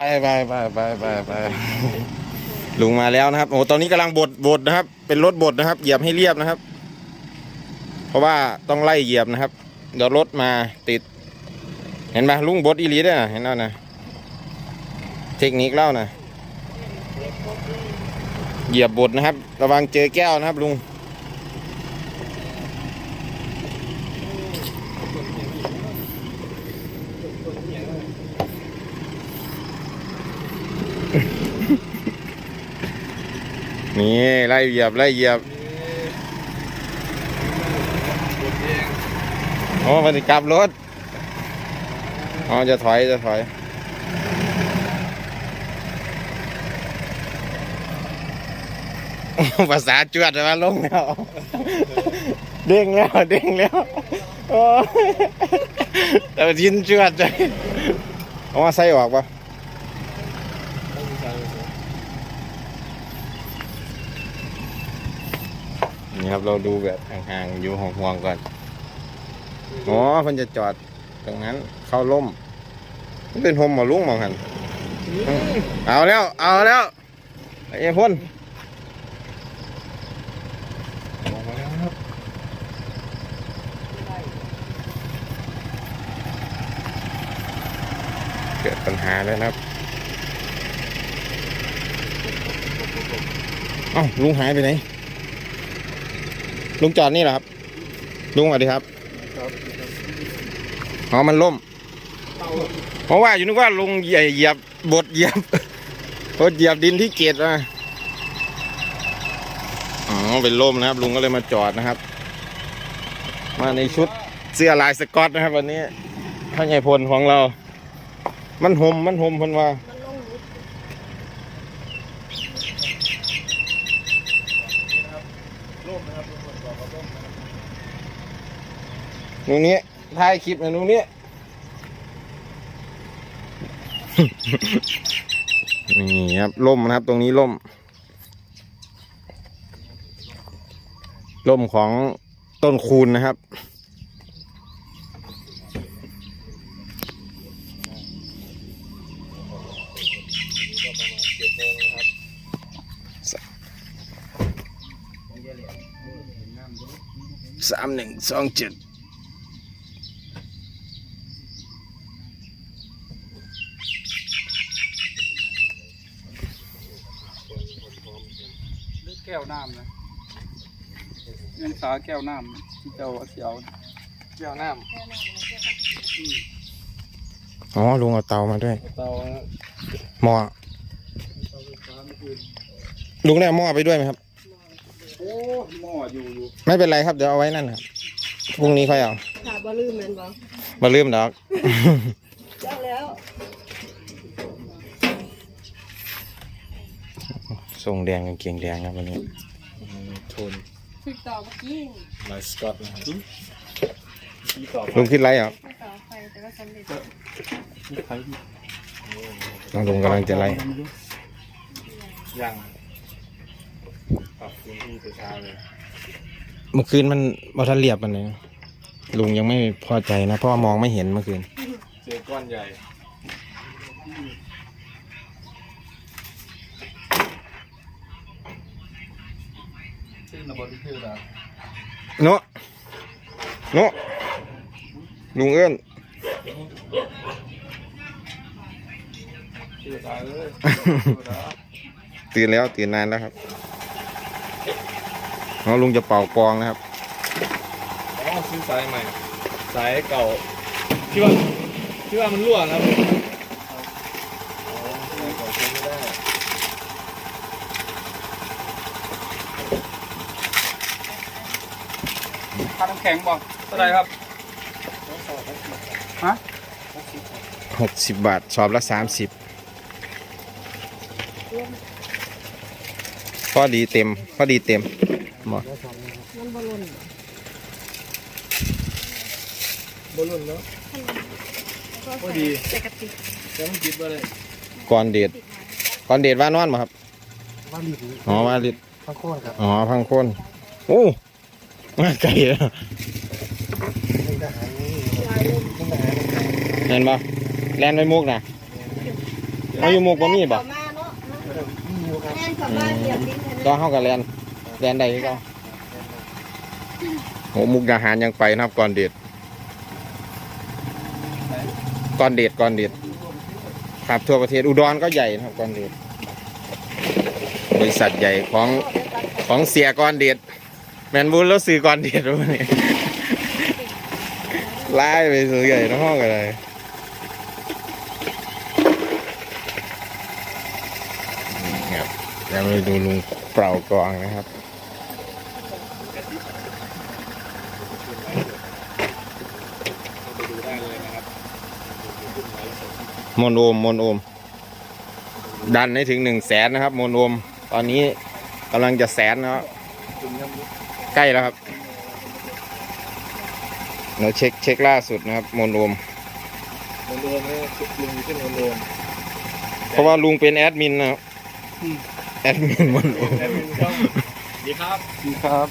ไปไปไปไปไปไปลุงมาแล้วนะครับ โอ้ตอนนี้กำลังบดบดนะครับ เป็นรถบดนะครับ เหยียบให้เรียบนะครับ เพราะว่าต้องไล่เหยียบนะครับ เดี๋ยวรถมาติด เห็นไหมลุงบดอีลีด้นะเห็นแล้วนะเทคนิคเล่านะเหยียบบดนะครับ ระวังเจอแก้วนะครับลุง นี่ไล่เหยียบไล่เหยียบโอ้มันจะกลับรถอ๋อจะถอยจะถอยภาษาจวดมาลงแล้ว เด้งแล้วเด้งแล้วโอ้ยแต่ว่ายินจวดเลยเอามาใส่ออกปะ นี่ครับเราดูแบบห่างๆอยู่ห่วงๆก่อนอ๋อเพิ่นจะจอดตรงนั้นเข้าร่มมันเป็นโฮมหมอลุงมองหันเอาแล้ว เอาแล้วไอ้พ่นเกิดปัญหาแล้วนะครับ อ้าลุงหายไปไหน ลุงจอดนี่เหรอครับ ลุงสวัสดีครับอ๋อมันล่ม เพราะว่าอยู่นึกว่าลุงเหยียเหยียบบดเหยียบบดเหยียบดินที่เกตมาอ๋อเป็นล่มนะครับ ลุงก็เลยมาจอดนะครับ มาในชุดเสื้อลายสกอตนะครับ วันนี้พระใหญ่พลของเรา มันหมมันหมพันว่า ตรงนี้ถ่ายคลิปในตรงนี้นี่ครับล่มนะครับ ตรงนี้ล่ม ล่มของต้นคูณนะครับสามหนึ่งสองเจ็ด แก้วน้ำนะยังสาแก้วน้ำที่เจ้าเสียวแก้วน้ำอ๋อลุงเอาเตามาด้วยเตาหม้อเตาไฟฟ้าเมื่อคืนลุงได้เอาหม้อไปด้วยไหมครับโอ้หม้ออยู่อยู่ไม่เป็นไรครับเดี๋ยวเอาไว้นั่นครับพรุ่งนี้ค่อยเอาค่ะบ่ลืมแม่นบ่มาลืมดอกเจ้าแล้ว ทรงแดงกางเกงแดงครับวันนี้โทนฝึกต่อเมื่อกี้ลายสกอตนะครับที่ต่อไปลุงคิดไรเหรอฝึกต่อไปแต่ก็สำเร็จนี่ใครที่น้องลุงกำลังจะไล่ยังปรับพื้นที่ไปเช้าเลยเมื่อคืนมันบอทันเรียบมันเลยลุงยังไม่พอใจนะเพราะว่ามองไม่เห็นเมื่อคืนเจอก้อนใหญ่ ชื่อระบบที่ชื่ออะไรโนโนลุงเอื้อนชื่อตายเลยตื่นแล้วตื่นนานแล้วครับน้องลุงจะเป่ากลองนะครับอ๋อซื้อสายใหม่ สายเก่าที่ว่าที่ว่ามันรั่วนะครับอ๋อสายเก่าใช้ไม่ได้ ค่าน้ำแข็งบอกเท่าไหรครับฮะหกสิบบาทสอบละสามสิบพอดีเต็มพอดีเต็มหมดมันบ่หล่นบนรุ่นเนาะก็พอดีใส่กระติกยังไม่คิดว่าเลยก่อนเดทก่อนเดทว่านอนมาครับว่ารีบอ๋อว่าลิดพักโค่นครับอ๋อพังโคนโอ้ มาไกลแล้วเป็นทหารนี่ลายลมเป็นปะแลนไปมุกนะเอาอยู่หมกบ่มีบ่เข้ามาเนาะแม่นเข้ามาเหยียบดินเท่านั้นก็เฮากับแลนแลนได้คือเก็โหมุกดาหารยังไปนะครับก่อนเดทก่อนเดทก่อนเดทครับทั่วประเทศอุดรก็ใหญ่นะครับก่อนเดทบริษัทใหญ่ของของเสียก่อนเดท แมนบุญแล้วซื้อก่อนเดทวะนี่ไล่ไปซื้อใหญ่ในห้องอะไรนี่ครับแล้วไปดูลุงเปล่ากองนะครับไปดูได้เลยนะครับมนโอมมนโอม ดันให้ถึงหนึ่งแสนนะครับมนโอม ตอนนี้กำลังจะแสนแล้วคุณครับ ใกล้แล้วครับเราเช็คเช็คล่าสุดนะครับมนโอมมันโดนนะลุงขึ้นมันโดนเพราะว่าลุงเป็นแอดมินนะครับแอดมินมนโอมแอดมินช่องดีครับครับ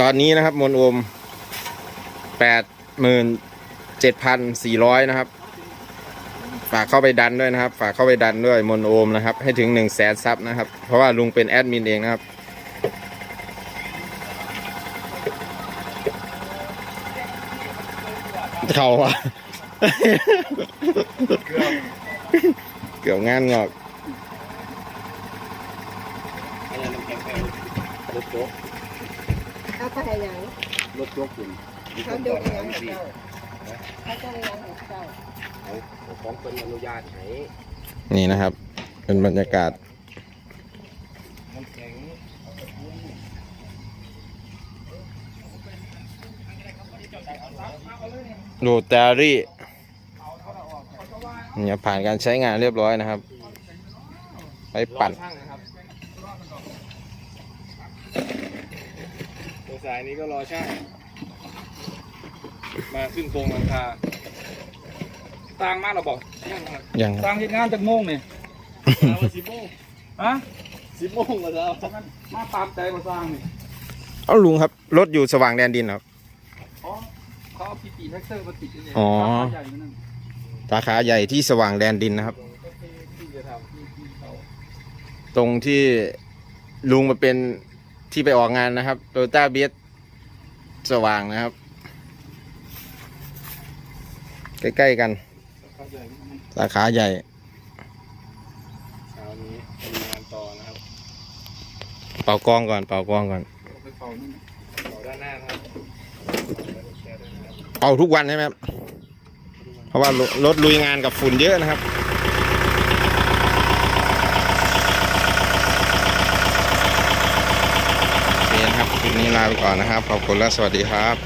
ตอนนี้นะครับมนโอมแปดหมื่นเจ็ดพันสี่ร้อยนะครับ ฝากเข้าไปดันด้วยนะครับ ฝากเข้าไปดันด้วยมนโอมนะครับ ให้ถึงหนึ่งแสนซับนะครับ เพราะว่าลุงเป็นแอดมินเองนะครับ เขาอะเกือบเกี่ยวงานงอกอะไรน้ำแข็งแข็งรถโจ๊กเอาไปให้หยังรถโจ๊กคุณเขาดูให้หยังให้เจ้าเขาต้องให้หยังให้เจ้า ของเป็นอนุญาตให้นี่นะครับ เป็นบรรยากาศน้ำแข็งโรตารี่เนี่ยผ่านการใช้งานเรียบร้อยนะครับ ไปปั่นช่างนะครับตัวสายนี้ก็รอช่างมาขึ้นโครงหลังคา ต่างมากเราบอกยังครับยังต่างเหตุงานจากโมงเนี่ยมาวันสิบโมงฮะสิบโมงก็จะเอามันมาตามใจมาสร้างนี่เอาลุงครับรถอยู่สว่างแดนดินครับอ๋อเขาเอาพีปีแท็กเตอร์มาติดนี่อ๋อราคาใหญ่กว่านั่นสาขาใหญ่ที่สว่างแดนดินนะครับที่จะทตรงที่ลุงมาเป็นที่ไปออกงานนะครับโตโยต้าเบียสว่างนะครับ ใกล้ ๆ กันำเข้าใจไหมสาขาใหญ่เช้านี้มีงานต่อนะครับเป่ากองก่อนเป่ากองก่อนเอาไปเป่านี่ต่อด้านหน้านะครับเป่าทุกวันใช่ไหมครับเพราะว่ารถรถลุยงานกับฝุ่นเยอะนะครับโอเคนะครับคลิปนี้ลาไปก่อนนะครับ ขอบคุณและสวัสดีครับ